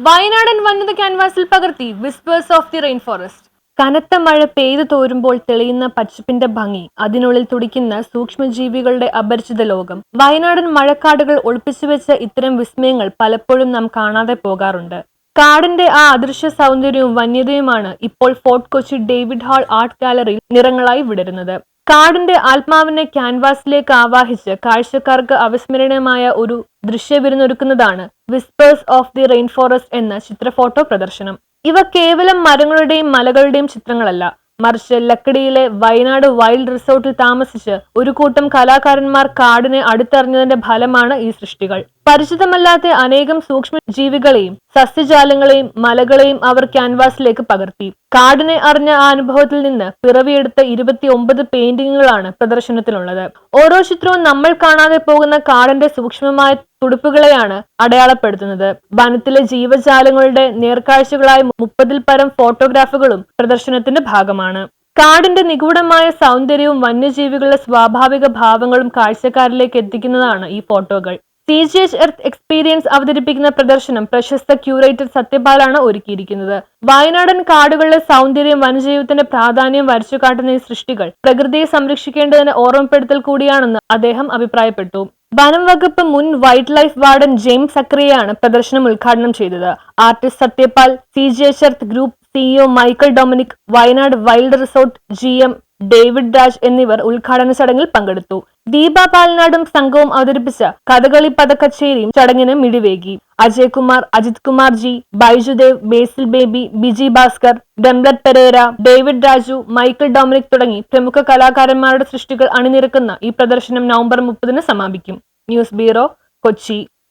വയനാടൻ വന്നത് ക്യാൻവാസിൽ പകർത്തി whispers of the rain forest കനത്ത മഴ പെയ്തു തോരുമ്പോൾ തെളിയുന്ന പച്ചപ്പിന്റെ ഭംഗി അതിനുള്ളിൽ തുടിക്കുന്ന സൂക്ഷ്മജീവികളുടെ അപരിചിത ലോകം. വയനാടൻ മഴക്കാടുകൾ ഒളിപ്പിച്ചു വെച്ച ഇത്തരം വിസ്മയങ്ങൾ പലപ്പോഴും നാം കാണാതെ പോകാറുണ്ട്. കാടിന്റെ ആ അദൃശ്യ സൗന്ദര്യവും വന്യതയുമാണ് ഇപ്പോൾ Fort Kochi David Hall art ഗാലറിയിൽ നിറങ്ങളായി വിടരുന്നത്. കാടിന്റെ ആത്മാവിനെ ക്യാൻവാസിലേക്ക് ആവാഹിച്ച് കാഴ്ചക്കാർക്ക് അവിസ്മരണീയമായ ഒരു ദൃശ്യവിരുന്നൊരുക്കുന്നതാണ് whispers of the rain forest എന്ന ചിത്രഫോട്ടോ പ്രദർശനം. ഇവ കേവലം മരങ്ങളുടെയും മലകളുടെയും ചിത്രങ്ങളല്ല. മറിച്ച് ലക്കടിയിലെ വയനാട് വൈൽഡ് റിസോർട്ടിൽ താമസിച്ച് ഒരു കൂട്ടം കലാകാരന്മാർ കാടിനെ അടുത്തറിഞ്ഞതിന്റെ ഫലമാണ് ഈ സൃഷ്ടികൾ. പരിചിതമല്ലാത്ത അനേകം സൂക്ഷ്മ ജീവികളെയും സസ്യജാലങ്ങളെയും മലകളെയും അവർ ക്യാൻവാസിലേക്ക് പകർത്തി. കാടിനെ അറിഞ്ഞ ആ അനുഭവത്തിൽ നിന്ന് പിറവിയെടുത്ത ഇരുപത്തി ഒമ്പത് പെയിന്റിങ്ങുകളാണ് പ്രദർശനത്തിലുള്ളത്. ഓരോ ചിത്രവും നമ്മൾ കാണാതെ പോകുന്ന കാടിന്റെ സൂക്ഷ്മമായ തുടുപ്പുകളെയാണ് അടയാളപ്പെടുത്തുന്നത്. വനത്തിലെ ജീവജാലങ്ങളുടെ നേർക്കാഴ്ചകളായ മുപ്പതിൽ പരം ഫോട്ടോഗ്രാഫുകളും പ്രദർശനത്തിന്റെ ഭാഗമാണ്. കാടിന്റെ നിഗൂഢമായ സൗന്ദര്യവും വന്യജീവികളുടെ സ്വാഭാവിക ഭാവങ്ങളും കാഴ്ചക്കാരിലേക്ക് എത്തിക്കുന്നതാണ് ഈ ഫോട്ടോകൾ. സി ജി എർത്ത് എക്സ്പീരിയൻസ് അവതരിപ്പിക്കുന്ന പ്രദർശനം പ്രശസ്ത ക്യൂറേറ്റർ സത്യപാലാണ് ഒരുക്കിയിരിക്കുന്നത്. വയനാടൻ കാടുകളിലെ സൗന്ദര്യം വനജീവിതത്തിന്റെ പ്രാധാന്യം വരച്ചു കാട്ടുന്ന ഈ സൃഷ്ടികൾ പ്രകൃതിയെ സംരക്ഷിക്കേണ്ടതിന് ഓർമ്മപ്പെടുത്തൽ കൂടിയാണെന്ന് അദ്ദേഹം അഭിപ്രായപ്പെട്ടു. വനം വകുപ്പ് മുൻ വൈൽഡ് ലൈഫ് വാർഡൻ ജെയിംസ് സക്രിയയാണ് പ്രദർശനം ഉദ്ഘാടനം ചെയ്തത്. Artist Sathyapal C G H Earth group CEO Michael Dominic Wayanad wild resort G M David Raj എന്നിവർ ഉദ്ഘാടന ചടങ്ങിൽ പങ്കെടുത്തു. ദീപ പാൽനാടും സംഘവും അവതരിപ്പിച്ച കഥകളി പദക്കച്ചേരിയും ചടങ്ങിന് മിഴിവേകി Ajay Kumar Ajith Kumar G Baijudev Basil Baby Biji Bhaskar ഡംബ്ലർ Pereira David Raju Michael Dominic തുടങ്ങി പ്രമുഖ കലാകാരന്മാരുടെ സൃഷ്ടികൾ അണിനിരക്കുന്ന ഈ പ്രദർശനം നവംബർ മുപ്പതിന് സമാപിക്കും. News bureau Kochi.